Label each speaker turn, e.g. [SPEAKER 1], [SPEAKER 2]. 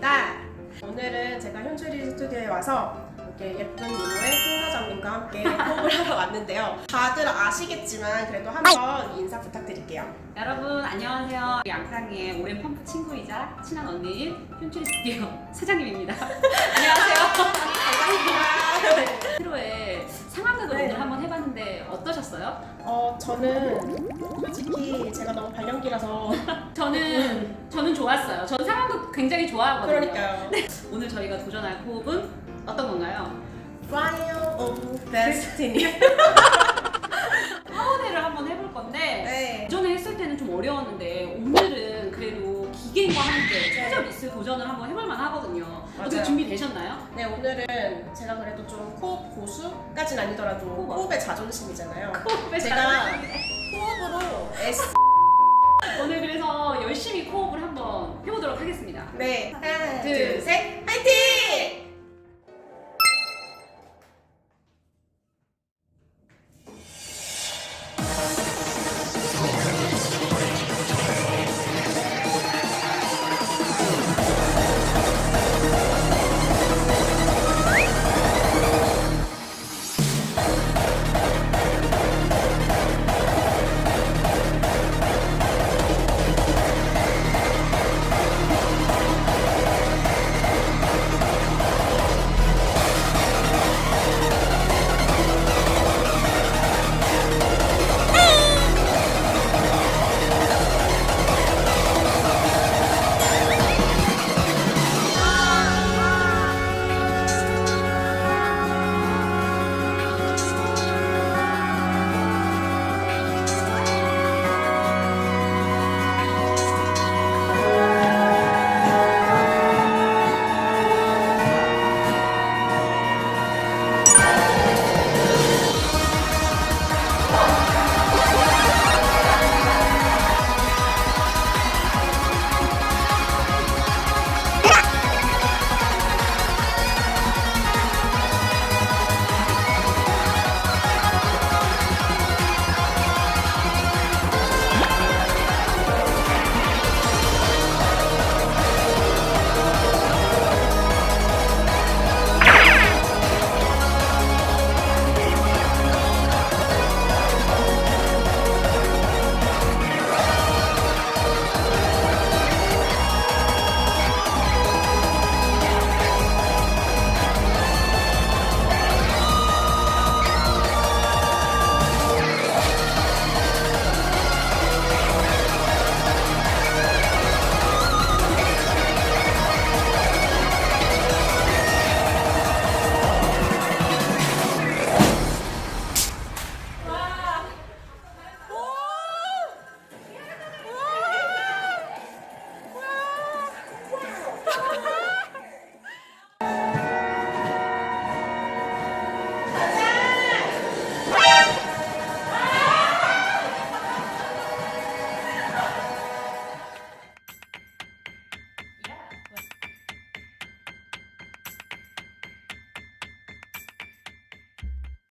[SPEAKER 1] 사장입니다. 오늘은 제가 현출이 스튜디오에 와서 이렇게 예쁜 미모의 홍 사장님과 함께 호흡을 하러 왔는데요. 다들 아시겠지만 그래도 한번 인사 부탁드릴게요.
[SPEAKER 2] 여러분 안녕하세요. 양상의 오랜 펌프 친구이자 친한 언니 현출이 스튜디오 사장님입니다. 안녕하세요.
[SPEAKER 1] 감사합니다.
[SPEAKER 2] 새로의 상황극을
[SPEAKER 1] 네.
[SPEAKER 2] 오늘 한번 해봤는데 어떠셨어요?
[SPEAKER 1] 어, 저는 솔직히 제가 너무 발연기라서
[SPEAKER 2] 저는 저는 좋았어요. 저는 상황극 굉장히 좋아하거든요.
[SPEAKER 1] 그러니까요.
[SPEAKER 2] 오늘 저희가 도전할 호흡은 어떤 건가요?
[SPEAKER 1] Fire of Destiny.
[SPEAKER 2] 파워대를 한번 해볼 건데
[SPEAKER 1] 네.
[SPEAKER 2] 예전에 했을 때는 좀 어려웠는데 오늘은 그래도 기계와 함께 최저 미스 도전을 한번 해볼만 하거든요. 어떻게
[SPEAKER 1] 맞아요.
[SPEAKER 2] 준비되셨나요?
[SPEAKER 1] 네, 오늘은 제가 그래도 좀 코업 고수까진 아니더라도
[SPEAKER 2] 코업.
[SPEAKER 1] 호흡의 자존심이잖아요.
[SPEAKER 2] 호흡을
[SPEAKER 1] 제가
[SPEAKER 2] 잘-
[SPEAKER 1] 호흡으로 S
[SPEAKER 2] 오늘 그래서 열심히 코업을 한번 해보도록 하겠습니다.
[SPEAKER 1] 네 하나
[SPEAKER 2] 둘,
[SPEAKER 1] 둘셋 파이팅!